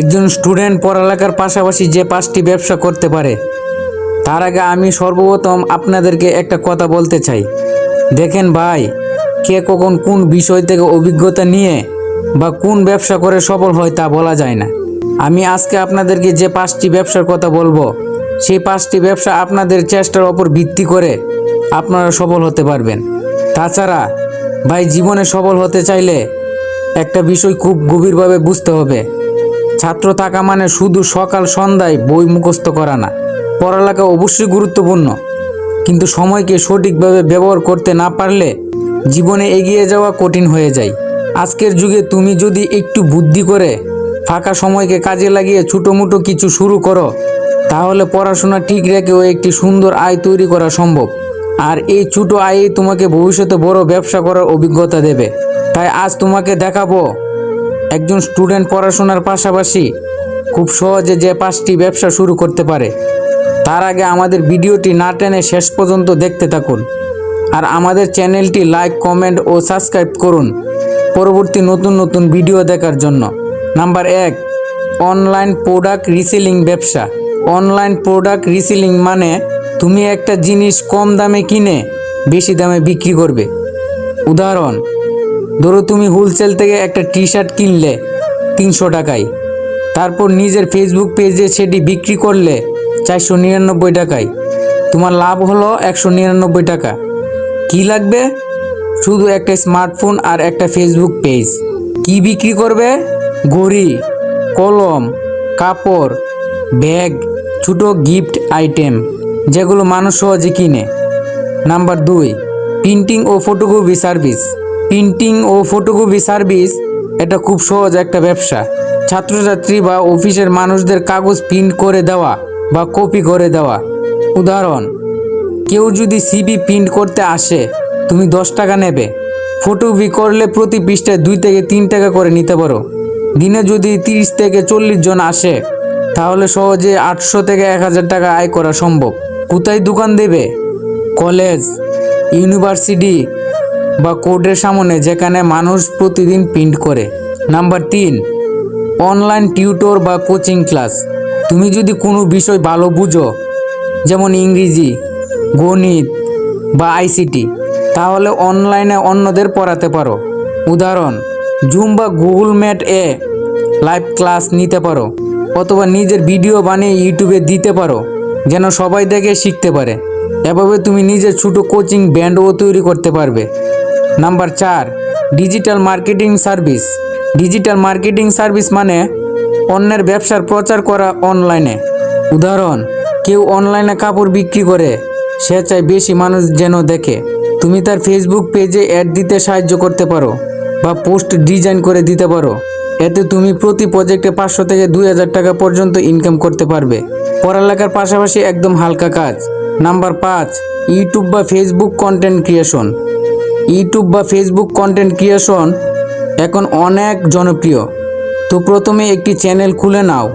একজন স্টুডেন্ট পড়ালেখার পাশাপাশি যে পাঁচটি ব্যবসা করতে পারে, তার আগে আমি সর্বপ্রথম আপনাদেরকে একটা কথা বলতে চাই। দেখেন ভাই, কে কখন কোন বিষয় থেকে অভিজ্ঞতা নিয়ে বা কোন ব্যবসা করে সফল হয় তা বলা যায় না। আমি আজকে আপনাদেরকে যে পাঁচটি ব্যবসার কথা বলব, সেই পাঁচটি ব্যবসা আপনাদের চেষ্টার ওপর ভিত্তি করে আপনারা সফল হতে পারবেন। তাছাড়া, ভাই, জীবনে সফল হতে চাইলে একটা বিষয় খুব গভীরভাবে বুঝতে হবে। ছাত্র থাকা মানে শুধু সকাল সন্ধ্যায় বই মুখস্থ করা না, পড়ালেখা অবশ্যই গুরুত্বপূর্ণ। কিন্তু সময়কে সঠিকভাবে ব্যবহার করতে না পারলে জীবনে এগিয়ে যাওয়া কঠিন হয়ে যায়। আজকের যুগে তুমি যদি একটু বুদ্ধি করে ফাঁকা সময়কে কাজে লাগিয়ে ছোটো মোটো কিছু শুরু করো, তাহলে পড়াশোনা ঠিক রেখেও একটি সুন্দর আয় তৈরি করা সম্ভব। আর এই ছোটো আয়ই তোমাকে ভবিষ্যতে বড় ব্যবসা করার অভিজ্ঞতা দেবে। তাই আজ তোমাকে দেখাবো একজন স্টুডেন্ট পড়াশোনার পাশাপাশি খুব সহজে যে পাঁচটি ব্যবসা শুরু করতে পারে, তার আগে আমাদের ভিডিওটি না টেনে শেষ পর্যন্ত দেখতে থাকুন। আর আমাদের চ্যানেলটি লাইক, কমেন্ট ও সাবস্ক্রাইব করুন পরবর্তী নতুন নতুন ভিডিও দেখার জন্য। নাম্বার এক, অনলাইন প্রোডাক্ট রিসেলিং ব্যবসা। অনলাইন প্রোডাক্ট রিসেলিং মানে তুমি একটা জিনিস কম দামে কিনে বেশি দামে বিক্রি করবে। উদাহরণ ধরো তুমি হোলসেল থেকে একটা টি শার্ট কিনলে তিনশো টাকায়, তারপর নিজের ফেসবুক পেজে সেটি বিক্রি করলে চারশো নিরানব্বই টাকায়, তোমার লাভ হলো একশো নিরানব্বই টাকা। কি লাগবে? শুধু একটা স্মার্টফোন আর একটা ফেসবুক পেজ কি বিক্রি করবে? ঘড়ি, কলম, কাপড়, ব্যাগ, ছোটো গিফট আইটেম যেগুলো মানুষ সহজে কিনে। নাম্বার দুই প্রিন্টিং ও ফটোকপি সার্ভিস প্রিন্টিং ও ফটোকপি সার্ভিস, এটা খুব সহজ একটা ব্যবসা। ছাত্রছাত্রী বা অফিসের মানুষদের কাগজ প্রিন্ট করে দেওয়া বা কপি করে দেওয়া। উদাহরণ, কেউ যদি সিবি প্রিন্ট করতে আসে, তুমি দশ টাকা নেবে। ফটোকপি করলে প্রতি পৃষ্ঠায় দুই থেকে তিন টাকা করে নিতে পারো। দিনে যদি তিরিশ থেকে চল্লিশ জন আসে, তাহলে সহজে আটশো থেকে এক হাজার টাকা আয় করা সম্ভব। কোথায় দোকান দেবে? কলেজ, ইউনিভার্সিটি বা কোর্টের সামনে যেখানে মানুষ প্রতিদিন প্রিন্ট করে। নাম্বার তিন অনলাইন টিউটর বা কোচিং ক্লাস তুমি যদি কোনো বিষয় ভালো বুঝো, যেমন ইংরেজি, গণিত বা আইসিটি তাহলে অনলাইনে অন্যদের পড়াতে পারো। উদাহরণ জুম বা গুগল ম্যাট এ লাইভ ক্লাস নিতে পারো, অথবা নিজের ভিডিও বানিয়ে ইউটিউবে দিতে পারো, যেন সবাই দেখে শিখতে পারে। এভাবে তুমি নিজের ছোটো কোচিং ব্যান্ডও তৈরি করতে পারবে। নাম্বার চার digital marketing service digital marketing service মানে অন্যের ব্যবসার প্রচার করা অনলাইনে উদাহরণ, কেউ অনলাইনে কাপড় বিক্রি করে, সে চায় বেশি মানুষ যেন দেখে। তুমি তার ফেসবুক পেজে অ্যাড দিতে সাহায্য করতে পারো বা পোস্ট ডিজাইন করে দিতে পারো। এতে তুমি প্রতি প্রজেক্টে পাঁচশো থেকে দুই হাজার টাকা পর্যন্ত ইনকাম করতে পারবে। পড়ালেখার পাশাপাশি একদম হালকা কাজ। নাম্বার পাঁচ ইউটিউব বা ফেসবুক কন্টেন্ট ক্রিয়েশন ইউটিউব বা ফেসবুক কন্টেন্ট ক্রিয়েশন এখন অনেক জনপ্রিয়। তো প্রথমে একটি চ্যানেল খুলে নাও।